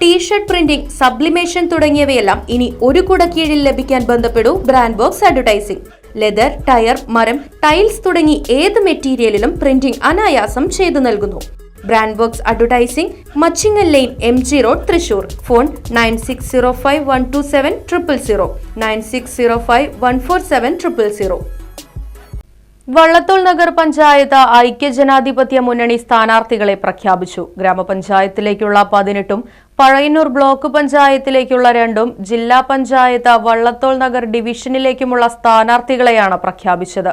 T shirt printing sublimation തുടങ്ങിയവയെല്ലാം ഇനി ഒരു കുട കീഴിൽ ലഭിക്കാൻ ബന്ധപ്പെടൂ brand box advertising leather tyre മരം ടൈൽസ് തുടങ്ങി ഏത് മെറ്റീരിയലിലും പ്രിന്റിംഗ് അനായാസം ചെയ്തു നൽകുന്നു. Brand box advertising Machingal lane M G road Thrissur. Phone nine six zero five one two seven triple zero nine six zero five one four seven triple zero Vallathol Nagar panchayat ഐക്യജനാധിപത്യ മുന്നണി സ്ഥാനാർത്ഥികളെ പ്രഖ്യാപിച്ചു. ഗ്രാമപഞ്ചായത്തിലേക്കുള്ള പതിനെട്ടും Pazhayannur block പഞ്ചായത്തിലേക്കുള്ള രണ്ടും ജില്ലാ പഞ്ചായത്ത് വള്ളത്തോൾ നഗർ ഡിവിഷനിലേക്കുമുള്ള സ്ഥാനാർത്ഥികളെയാണ് പ്രഖ്യാപിച്ചത്.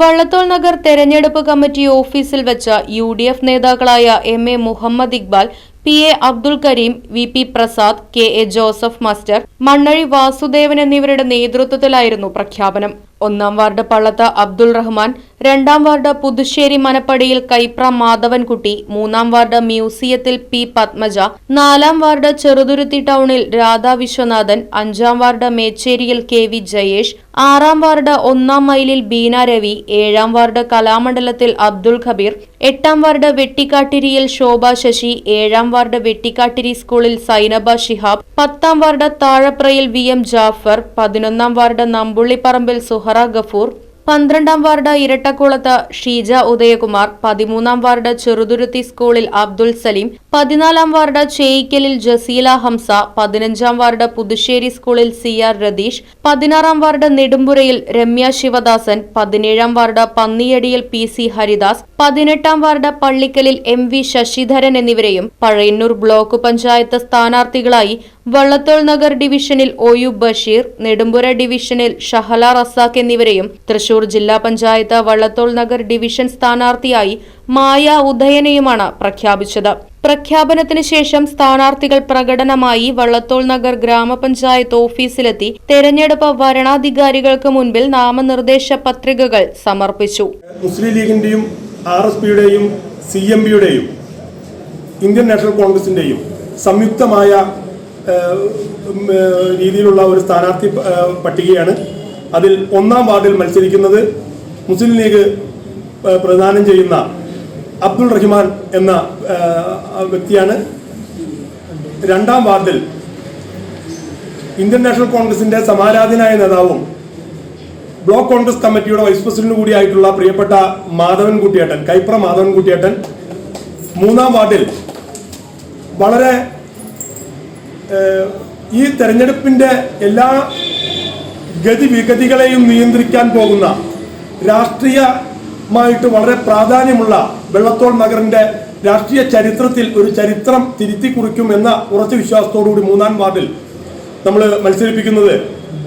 വള്ളത്തോൾ നഗർ തെരഞ്ഞെടുപ്പ് committee ഓഫീസിൽ വെച്ച യു ഡി എഫ് നേതാക്കളായ M A Muhammad Iqbal P A Abdul Kareem V P Prasad K A Joseph master Mannazhi Vasudevan എന്നിവരുടെ നേതൃത്വത്തിലായിരുന്നു പ്രഖ്യാപനം. ഒന്നാം വാർഡ് പള്ളത്ത് അബ്ദുൾ റഹ്മാൻ രണ്ടാം വാർഡ് പുതുശ്ശേരി മനപ്പടിയിൽ കൈപ്ര മാധവൻകുട്ടി മൂന്നാം വാർഡ് മ്യൂസിയത്തിൽ പി പത്മജ നാലാം വാർഡ് ചെറുതുരുത്തി ടൗണിൽ രാധാ വിശ്വനാഥൻ അഞ്ചാം വാർഡ് മേച്ചേരിയിൽ കെ വി ജയേഷ് ആറാം വാർഡ് ഒന്നാം മൈലിൽ ബീന രവി ഏഴാം വാർഡ് കലാമണ്ഡലത്തിൽ അബ്ദുൾ ഖബീർ എട്ടാം വാർഡ് വെട്ടിക്കാട്ടിരിയിൽ ശോഭ ശശി ഏഴാം വാർഡ് വെട്ടിക്കാട്ടിരി സ്കൂളിൽ സൈനബ ഷിഹാബ് പത്താം വാർഡ് താഴപ്രയിൽ വി എം ജാഫർ പതിനൊന്നാം വാർഡ് നമ്പുള്ളിപ്പറമ്പിൽ സുഹറ ഗഫൂർ പന്ത്രണ്ടാം വാർഡ് ഇരട്ടക്കുളത്ത് ഷീജ ഉദയകുമാർ പതിമൂന്നാം വാർഡ് ചെറുതുരുത്തി സ്കൂളിൽ അബ്ദുൽ സലീം പതിനാലാം വാർഡ് ചേയിക്കലിൽ ജസീല ഹംസ പതിനഞ്ചാം വാർഡ് പുതുശ്ശേരി സ്കൂളിൽ സി ആർ രതീഷ് പതിനാറാം വാർഡ് നെടുമ്പുരയിൽ രമ്യ ശിവദാസൻ പതിനേഴാം വാർഡ് പന്നിയടിയിൽ പി സി ഹരിദാസ് പതിനെട്ടാം വാർഡ് പള്ളിക്കലിൽ എം വി ശശിധരൻ എന്നിവരെയും പഴയന്നൂർ ബ്ലോക്ക് പഞ്ചായത്ത് സ്ഥാനാർത്ഥികളായി വള്ളത്തോൾ നഗർ ഡിവിഷനിൽ ഒ യു ബഷീർ നെടുമ്പുര ഡിവിഷനിൽ ഷഹല റസാഖ് എന്നിവരെയും തൃശൂർ ജില്ലാ പഞ്ചായത്ത് വള്ളത്തോൾ നഗർ ഡിവിഷൻ സ്ഥാനാർത്ഥിയായി മായ ഉദയനെയുമാണ് പ്രഖ്യാപിച്ചത്. പ്രഖ്യാപനത്തിന് ശേഷം സ്ഥാനാർത്ഥികൾ പ്രകടനമായി വള്ളത്തോൾ നഗർ ഗ്രാമപഞ്ചായത്ത് ഓഫീസിലെത്തി തെരഞ്ഞെടുപ്പ് വരണാധികാരികൾക്ക് മുൻപിൽ നാമനിർദ്ദേശ പത്രികകൾ സമർപ്പിച്ചു. മുസ്ലിം ലീഗിന്റെയും ആർ എസ് പിയുടെയും സി എം പിയുടെയും ഇന്ത്യൻ നാഷണൽ കോൺഗ്രസിന്റെയും സംയുക്തമായ രീതിയിലുള്ള ഒരു സ്ഥാനാർത്ഥി പട്ടികയാണ് അതിൽ ഒന്നാം വാർഡിൽ മത്സരിക്കുന്നത് മുസ്ലിം ലീഗ് പ്രദാനം ചെയ്യുന്ന അബ്ദുൾ റഹിമാൻ എന്ന വ്യക്തിയാണ്. രണ്ടാം വാർഡിൽ ഇന്ത്യൻ നാഷണൽ കോൺഗ്രസിന്റെ സമാരാധനായ നേതാവും ബ്ലോക്ക് കോൺഗ്രസ് കമ്മിറ്റിയുടെ വൈസ് പ്രസിഡന്റ് കൂടിയായിട്ടുള്ള പ്രിയപ്പെട്ട മാധവൻ കുട്ടിയേട്ടൻ കൈപ്ര മാധവൻ കുട്ടിയേട്ടൻ മൂന്നാം വാർഡിൽ വളരെ ഈ തെരഞ്ഞെടുപ്പിന്റെ എല്ലാ ഗതിവിഗതികളെയും നിയന്ത്രിക്കാൻ പോകുന്ന രാഷ്ട്രീയമായിട്ട് വളരെ പ്രാധാന്യമുള്ള വെള്ളത്തോൾ നഗറിന്റെ രാഷ്ട്രീയ ചരിത്രത്തിൽ ഒരു ചരിത്രം തിരുത്തി കുറിക്കും എന്ന ഉറച്ച വിശ്വാസത്തോടുകൂടി മൂന്നാം വാർഡിൽ നമ്മൾ മത്സരിപ്പിക്കുന്നത്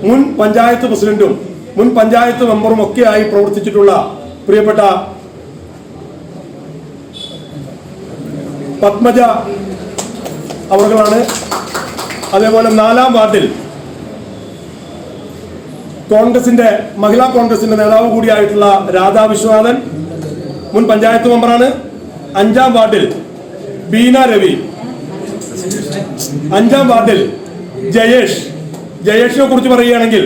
മുൻ പഞ്ചായത്ത് പ്രസിഡന്റും മുൻ പഞ്ചായത്ത് മെമ്പറും ഒക്കെയായി പ്രവർത്തിച്ചിട്ടുള്ള പ്രിയപ്പെട്ട പത്മജ അവർകളാണ് അതേപോലെ നാലാം വാർഡിൽ കോൺഗ്രസിന്റെ മഹിളാ കോൺഗ്രസിന്റെ നേതാവ് കൂടിയായിട്ടുള്ള രാധാ വിശ്വനാഥൻ മുൻ പഞ്ചായത്ത് മെമ്പറാണ്. അഞ്ചാം വാർഡിൽ ബീന രവി. അഞ്ചാം വാർഡിൽ ജയേഷ്. ജയേഷിനെ കുറിച്ച് പറയുകയാണെങ്കിൽ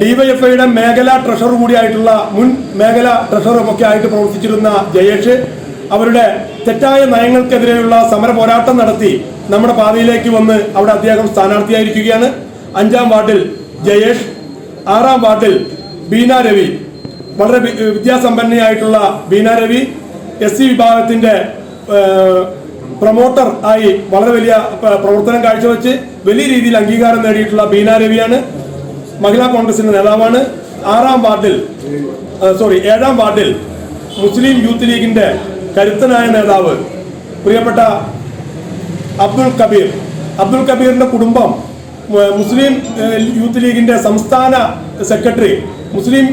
ഡിവൈഎഫ്ഐയുടെ മേഖലാ ട്രഷറർ കൂടിയായിട്ടുള്ള മുൻ മേഖലാ ട്രഷറും ഒക്കെ ആയിട്ട് പ്രവർത്തിച്ചിരുന്ന ജയേഷ് അവരുടെ തെറ്റായ നയങ്ങൾക്കെതിരെയുള്ള സമര പോരാട്ടം നടത്തി നമ്മുടെ പാതയിലേക്ക് വന്ന് അവിടെ അദ്ദേഹം സ്ഥാനാർത്ഥിയായിരിക്കുകയാണ്. അഞ്ചാം വാർഡിൽ ജയേഷ് ആറാം വാർഡിൽ ബീന രവി. വളരെ വിദ്യാസമ്പന്നയായിട്ടുള്ള ബീന രവി. എസ് സി വിഭാഗത്തിന്റെ പ്രൊമോട്ടർ ആയി വളരെ വലിയ പ്രവർത്തനം കാഴ്ചവെച്ച് വലിയ രീതിയിൽ അംഗീകാരം നേടിയിട്ടുള്ള ബീന രവിയാണ്. മഹിളാ കോൺഗ്രസിന്റെ നേതാവാണ്. ആറാം വാർഡിൽ സോറി ഏഴാം വാർഡിൽ മുസ്ലിം യൂത്ത് ലീഗിന്റെ കരുത്തനായ നേതാവ് പ്രിയപ്പെട്ട അബ്ദുൾ കബീർ. അബ്ദുൾ കബീറിന്റെ കുടുംബം മുസ്ലിം യൂത്ത് ലീഗിന്റെ സംസ്ഥാന സെക്രട്ടറി മുസ്ലിം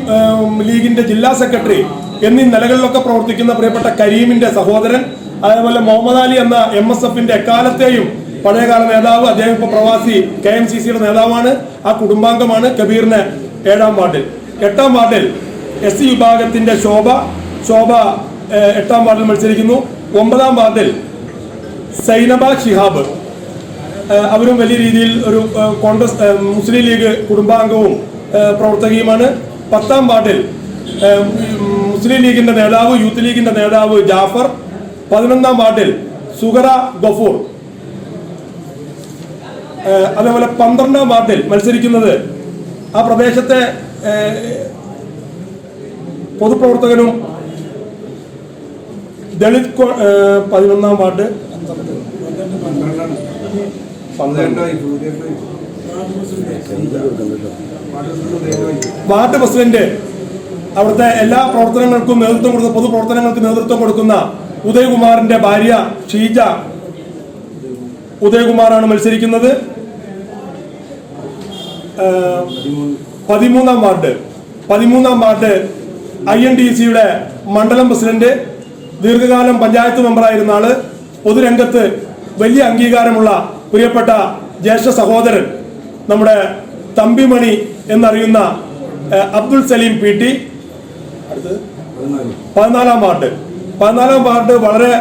ലീഗിന്റെ ജില്ലാ സെക്രട്ടറി എന്നീ നിലകളിലൊക്കെ പ്രവർത്തിക്കുന്ന പ്രിയപ്പെട്ട കരീമിന്റെ സഹോദരൻ അതേപോലെ മുഹമ്മദ് അലി എന്ന എം എസ് എഫിന്റെ എക്കാലത്തെയും പഴയകാല നേതാവ് അദ്ദേഹം ഇപ്പൊ പ്രവാസി കെ എം സി സിയുടെ നേതാവാണ് ആ കുടുംബാംഗമാണ് കബീറിന് ഏഴാം വാർഡിൽ. എട്ടാം വാർഡിൽ എസ് സി വിഭാഗത്തിന്റെ ശോഭ ശോഭ എട്ടാം വാർഡിൽ മത്സരിക്കുന്നു. ഒമ്പതാം വാർഡിൽ സൈനബ ഷിഹാബ്. അവരും വലിയ രീതിയിൽ ഒരു കോൺഗ്രസ് മുസ്ലിം ലീഗ് കുടുംബാംഗവും പ്രവർത്തകയുമാണ്. പത്താം വാർഡിൽ മുസ്ലിം ലീഗിന്റെ നേതാവ് യൂത്ത് ലീഗിന്റെ നേതാവ് ജാഫർ പതിനൊന്നാം വാർഡിൽ സുഗറ ഗഫൂർ. അതേപോലെ പന്ത്രണ്ടാം വാർഡിൽ മത്സരിക്കുന്നത് ആ പ്രദേശത്തെ പൊതുപ്രവർത്തകനും ദളിത് പതിനൊന്നാം വാർഡ്. വാർഡ് പ്രസിഡന്റ് അവിടുത്തെ എല്ലാ പ്രവർത്തനങ്ങൾക്കും നേതൃത്വം കൊടുത്ത പൊതുപ്രവർത്തനങ്ങൾക്ക് നേതൃത്വം കൊടുക്കുന്ന ഉദയകുമാറിന്റെ ഭാര്യ ഷീജ. ഉദയകുമാറാണ് മത്സരിക്കുന്നത്. പതിമൂന്നാം വാർഡ് പതിമൂന്നാം വാർഡ് ഐ എൻ ഡി സിയുടെ മണ്ഡലം പ്രസിഡന്റ് ദീർഘകാലം പഞ്ചായത്ത് മെമ്പറായിരുന്ന ആൾ പൊതുരംഗത്ത് വലിയ അംഗീകാരമുള്ള പ്രിയപ്പെട്ട ജ്യേഷ്ഠ സഹോദരൻ നമ്മുടെ തമ്പിമണി എന്നറിയുന്ന അബ്ദുൽ സലീം പി ടി. പതിനാലാം. വാർഡ്. പതിനാലാം വാർഡ് വളരെ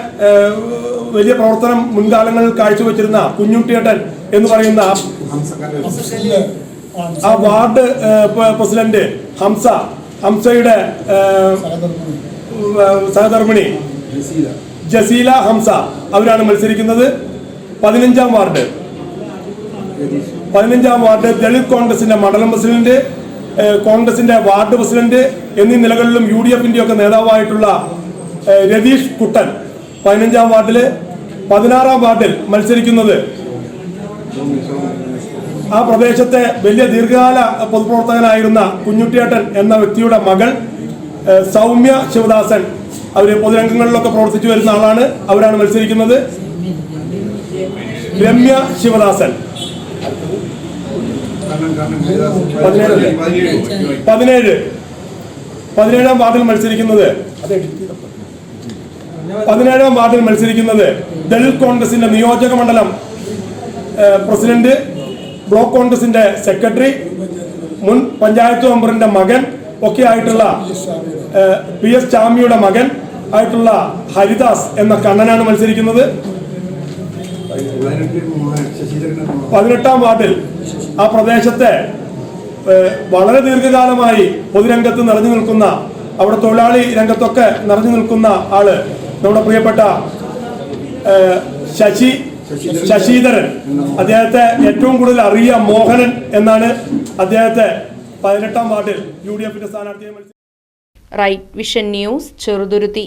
വലിയ പ്രവർത്തനം മുൻകാലങ്ങളിൽ കാഴ്ചവെച്ചിരുന്ന കുഞ്ഞുട്ടിയേട്ടൻ എന്ന് പറയുന്ന ആ വാർഡ് പ്രസിഡന്റ് ഹംസ ഹംസയുടെ സഹധർമ്മിണി. ജസീല ഹംസ. അവരാണ് മത്സരിക്കുന്നത്. പതിനഞ്ചാം വാർഡ്. പതിനഞ്ചാം വാർഡ് ദളിത് കോൺഗ്രസിന്റെ മണ്ഡലം പ്രസിഡന്റ് കോൺഗ്രസിന്റെ വാർഡ് പ്രസിഡന്റ് എന്നീ നിലകളിലും യു ഡി എഫിന്റെ ഒക്കെ നേതാവായിട്ടുള്ള രതീഷ് കുട്ടൻ പതിനഞ്ചാം വാർഡിൽ പതിനാറാം വാർഡിൽ മത്സരിക്കുന്നത്. ആ പ്രദേശത്തെ വലിയ ദീർഘകാല പൊതുപ്രവർത്തകനായിരുന്ന കുഞ്ഞുട്ടിയേട്ടൻ എന്ന വ്യക്തിയുടെ മകൾ സൗമ്യ ശിവദാസൻ. അവർ പൊതുരംഗങ്ങളിലൊക്കെ പ്രവർത്തിച്ചു വരുന്ന ആളാണ്. അവരാണ് മത്സരിക്കുന്നത്. രമ്യ ശിവദാസൻ. പതിനേഴ്. പതിനേഴാം വാർഡിൽ മത്സരിക്കുന്നത്? പതിനേഴാം വാർഡിൽ മത്സരിക്കുന്നത് ദളിത് കോൺഗ്രസിന്റെ നിയോജക മണ്ഡലം പ്രസിഡന്റ് ബ്ലോക്ക് കോൺഗ്രസിന്റെ സെക്രട്ടറി മുൻ പഞ്ചായത്ത് മെമ്പറിന്റെ മകൻ ഒക്കെ ആയിട്ടുള്ള പി എസ് ചാമിയുടെ മകൻ ആയിട്ടുള്ള ഹരിദാസ് എന്ന കണ്ണനാണ് മത്സരിക്കുന്നത്. പതിനെട്ടാം വാർഡിൽ ആ പ്രദേശത്തെ വളരെ ദീർഘകാലമായി പൊതുരംഗത്ത് നിറഞ്ഞു നിൽക്കുന്ന അവിടെ തൊഴിലാളി രംഗത്തൊക്കെ നിറഞ്ഞു നിൽക്കുന്ന ആൾ നമ്മുടെ പ്രിയപ്പെട്ട ശശി ശശിധരൻ. അദ്ദേഹത്തെ ഏറ്റവും കൂടുതൽ അറിയ മോഹനൻ എന്നാണ് അദ്ദേഹത്തെ പതിനെട്ടാം വാർഡിൽ യു ഡി എഫിന്റെ സ്ഥാനാർത്ഥിയെ റൈറ്റ് വിഷൻ ന്യൂസ് ചെറുതുരുത്തി.